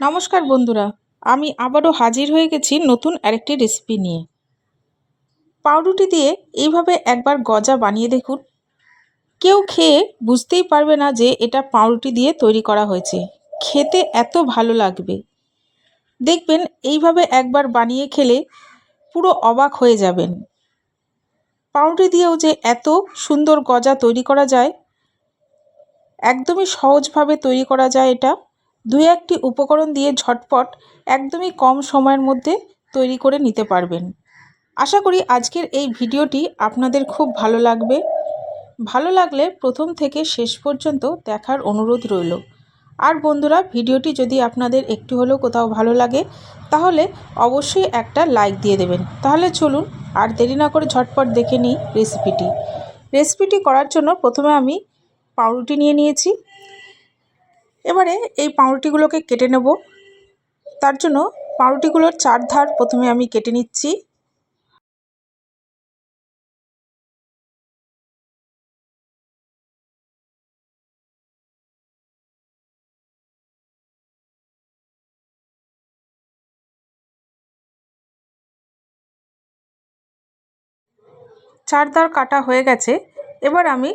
নমস্কার বন্ধুরা, আমি আবারও হাজির হয়ে গেছি নতুন আরেকটি রেসিপি নিয়ে। পাউরুটি দিয়ে এইভাবে একবার গজা বানিয়ে দেখুন। কেউ খেয়ে বুঝতেই পারবে না যে এটা পাউরুটি দিয়ে তৈরি করা হয়েছে। খেতে এত ভালো লাগবে। দেখবেন এইভাবে একবার বানিয়ে খেলে পুরো অবাক হয়ে যাবেন। পাউরুটি দিয়েও যে এত সুন্দর গজা তৈরি করা যায়, একদমই সহজভাবে তৈরি করা যায় এটা। দু একটি উপকরণ দিয়ে ঝটপট, একদমই কম সময়ের মধ্যে তৈরি করে নিতে পারবেন। আশা করি আজকের এই ভিডিওটি আপনাদের খুব ভালো লাগবে। ভালো লাগলে প্রথম থেকে শেষ পর্যন্ত দেখার অনুরোধ রইল। আর বন্ধুরা, ভিডিওটি যদি আপনাদের একটু হলেও কোথাও ভালো লাগে, তাহলে অবশ্যই একটা লাইক দিয়ে দেবেন। তাহলে চলুন আর দেরি না করে ঝটপট দেখে নিই রেসিপিটি। রেসিপিটি করার জন্য প্রথমে আমি পাউরুটি নিয়ে নিয়েছি। এবারে এই পাউরুটিগুলোকে কেটে নেব। তার জন্য পাউরুটিগুলোর চার ধার প্রথমে আমি কেটে নিচ্ছি। চার ধার কাটা হয়ে গেছে। এবার আমি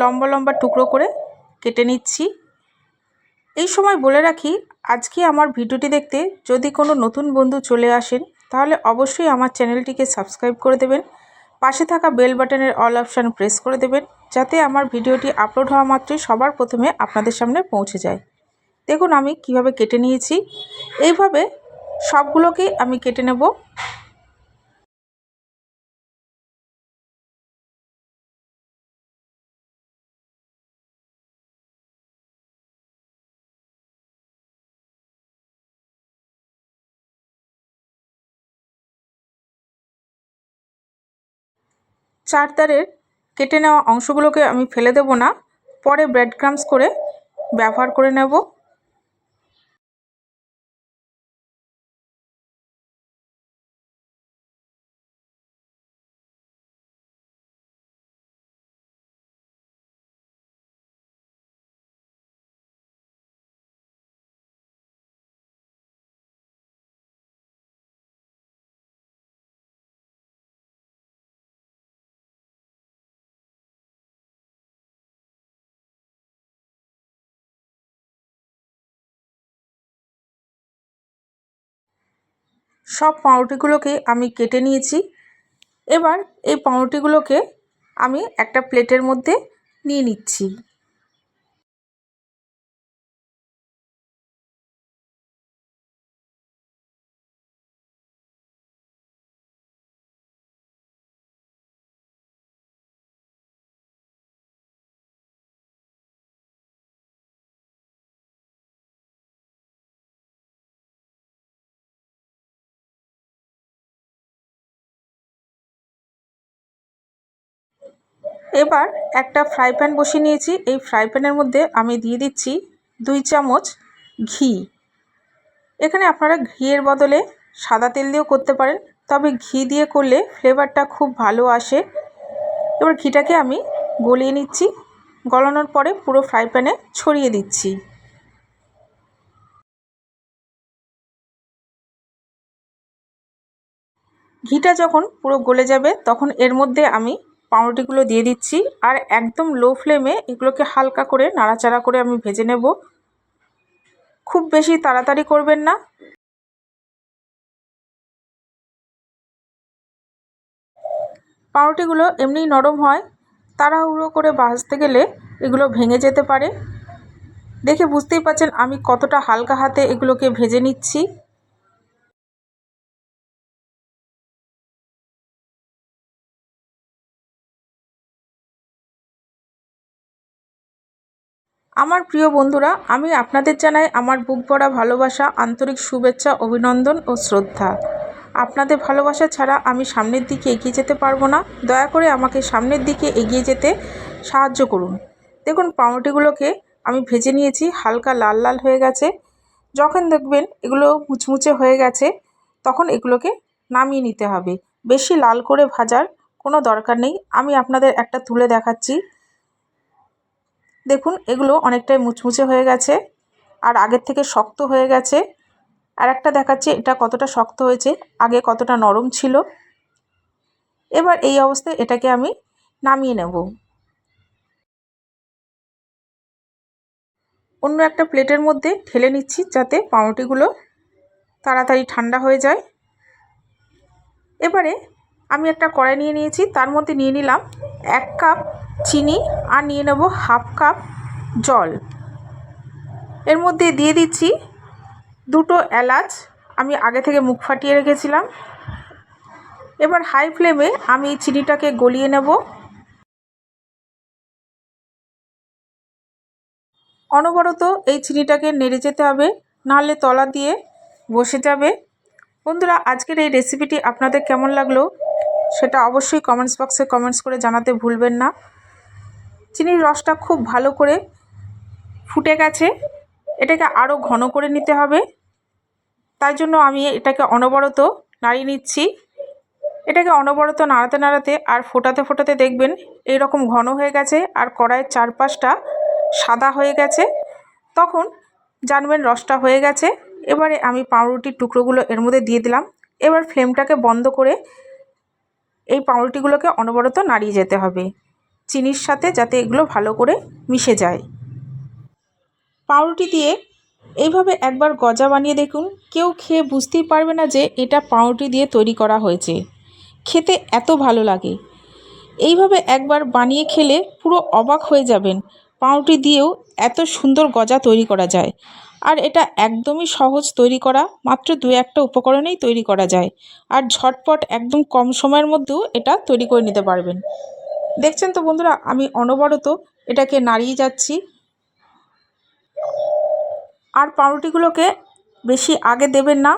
লম্বা লম্বা টুকরো করে কেটে নিচ্ছি। এই সময় বলে রাখি, আজকে আমার ভিডিওটি দেখতে যদি কোনো নতুন বন্ধু চলে আসেন, তাহলে অবশ্যই আমার চ্যানেলটিকে সাবস্ক্রাইব করে দেবেন। পাশে থাকা বেল বাটনের অল অপশান প্রেস করে দেবেন, যাতে আমার ভিডিওটি আপলোড হওয়া মাত্রই সবার প্রথমে আপনাদের সামনে পৌঁছে যায়। দেখুন আমি কীভাবে কেটে নিয়েছি। এইভাবে সবগুলোকেই আমি কেটে নেব। চার তারের কেটে নেওয়া অংশগুলোকে আমি ফেলে দেবো না। পরে ব্রেড ক্রামস করে ব্যবহার করে নেব। সব পাউরুটিগুলোকে আমি কেটে নিয়েছি। এবার এই পাউরুটিগুলোকে আমি একটা প্লেটের মধ্যে নিয়ে নিচ্ছি। এবার একটা ফ্রাই প্যান বসিয়ে নিয়েছি। এই ফ্রাই প্যানের মধ্যে আমি দিয়ে দিচ্ছি দুই চামচ ঘি। এখানে আপনারা ঘিয়ের বদলে সাদা তেল দিয়েও করতে পারেন, তবে ঘি দিয়ে করলে ফ্লেভারটা খুব ভালো আসে। এবার ঘিটাকে আমি গলিয়ে নিচ্ছি। গলানোর পরে পুরো ফ্রাই প্যানে ছড়িয়ে দিচ্ছি। ঘিটা যখন পুরো গলে যাবে, তখন এর মধ্যে আমি পাউরুটিগুলো দিয়ে দিচ্ছি। আর একদম লো ফ্লেমে এগুলোকে হালকা করে নাড়াচাড়া করে আমি ভেজে নেব। খুব বেশি তাড়াতাড়ি করবেন না। পাউরুটিগুলো এমনিই নরম হয়। তাড়াহুড়ো করে ভাজতে গেলে এগুলো ভেঙে যেতে পারে। দেখে বুঝতেই পারছেন আমি কতটা হালকা হাতে এগুলোকে ভেজে নিচ্ছি। আমার প্রিয় বন্ধুরা, আমি আপনাদের জানাই আমার বুক ভরা ভালোবাসা, আন্তরিক শুভেচ্ছা, অভিনন্দন ও শ্রদ্ধা। আপনাদের ভালোবাসা ছাড়া আমি সামনের দিকে এগিয়ে যেতে পারব না। দয়া করে আমাকে সামনের দিকে এগিয়ে যেতে সাহায্য করুন। দেখুন, পাউরুটিগুলোকে আমি ভেজে নিয়েছি, হালকা লাল লাল হয়ে গেছে। যখন দেখবেন এগুলো মুচমুচে হয়ে গেছে, তখন এগুলোকে নামিয়ে নিতে হবে। বেশি লাল করে ভাজার কোনো দরকার নেই। আমি আপনাদের একটা তুলে দেখাচ্ছি। দেখুন, এগুলো অনেকটাই মুচমুচে হয়ে গেছে আর আগের থেকে শক্ত হয়ে গেছে। আর একটা দেখাচ্ছে, এটা কতটা শক্ত হয়েছে, আগে কতটা নরম ছিল। এবার এই অবস্থায় এটাকে আমি নামিয়ে নেব। অন্য একটা প্লেটের মধ্যে ঢেলে নিচ্ছি যাতে পাউরুটিগুলো তাড়াতাড়ি ঠান্ডা হয়ে যায়। এবারে আমি একটা কড়াই নিয়ে নিয়েছি, তার মধ্যে নিয়ে নিলাম এক কাপ চিনি আর নিয়ে নেব হাফ কাপ জল। এর মধ্যে দিয়ে দিচ্ছি দুটো এলাচ, আমি আগে থেকে মুখ ফাটিয়ে রেখেছিলাম। এবার হাই ফ্লেমে আমি চিনিটাকে গলিয়ে নেব। অনবরত এই চিনিটাকে নেড়ে যেতে হবে, নাহলে তলা দিয়ে বসে যাবে। বন্ধুরা, আজকের এই রেসিপিটি আপনাদের কেমন লাগল? সেটা অবশ্যই কমেন্টস বক্সে কমেন্টস করে জানাতে ভুলবেন না। চিনির রসটা খুব ভালো করে ফুটে গেছে। এটাকে আরও ঘন করে নিতে হবে। তাই জন্য আমি এটাকে অনবরত নাড়িয়ে নিচ্ছি। এটাকে অনবরত নাড়াতে নাড়াতে আর ফোটাতে ফোটাতে দেখবেন এই রকম ঘন হয়ে গেছে আর কড়াইয়ের চারপাশটা সাদা হয়ে গেছে। তখন জানবেন রসটা হয়ে গেছে। এবারে আমি পাউরুটির টুকরোগুলো এর মধ্যে দিয়ে দিলাম। এবার ফ্লেমটাকে বন্ধ করে এই পাউরুটিগুলোকে অনবরত নাড়িয়ে যেতে হবে। চিনির সাথে যাতে এগুলো ভালো করে মিশে যায়। পাউরুটি দিয়ে এইভাবে একবার গজা বানিয়ে দেখুন। কেউ খেয়ে বুঝতেই পারবে না যে এটা পাউরুটি দিয়ে তৈরি করা হয়েছে। খেতে এত ভালো লাগে। এইভাবে একবার বানিয়ে খেলে পুরো অবাক হয়ে যাবেন। পাউরুটি দিয়েও এত সুন্দর গজা তৈরি করা যায়। আর এটা একদমই সহজ তৈরি করা, মাত্র দু একটা উপকরণেই তৈরি করা যায়। আর ঝটপট একদম কম সময়ের মধ্যেও এটা তৈরি করে নিতে পারবেন। দেখছেন তো বন্ধুরা, আমি অনবরত এটাকে নাড়িয়ে যাচ্ছি। আর পাউরুটিগুলোকে বেশি আগে দেবেন না।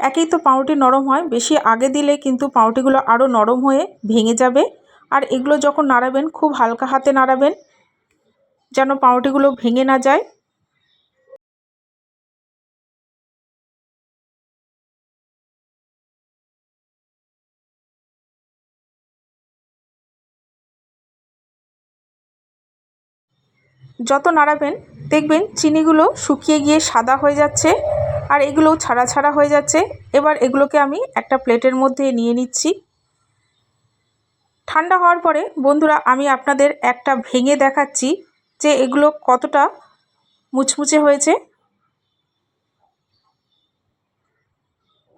একেই তো পাউরুটি নরম হয়, বেশি আগে দিলে কিন্তু পাউরুটিগুলো আরও নরম হয়ে ভেঙে যাবে। আর এগুলো যখন নাড়াবেন, খুব হালকা হাতে নাড়াবেন, যেন পাউরুটিগুলো ভেঙে না যায়। যত নাড়াবেন, দেখবেন চিনিগুলো শুকিয়ে গিয়ে সাদা হয়ে যাচ্ছে আর এগুলো ছাড়া ছাড়া হয়ে যাচ্ছে। এবার এগুলোকে আমি একটা প্লেটের মধ্যে নিয়ে নিচ্ছি। ঠান্ডা হওয়ার পরে, বন্ধুরা, আমি আপনাদের একটা ভেঙে দেখাচ্ছি যে এগুলো কতটা মুচমুচে হয়েছে।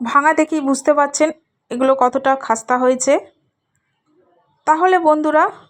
ভাঙা দেখেই বুঝতে পাচ্ছেন এগুলো কতটা খাস্তা হয়েছে। তাহলে, বন্ধুরা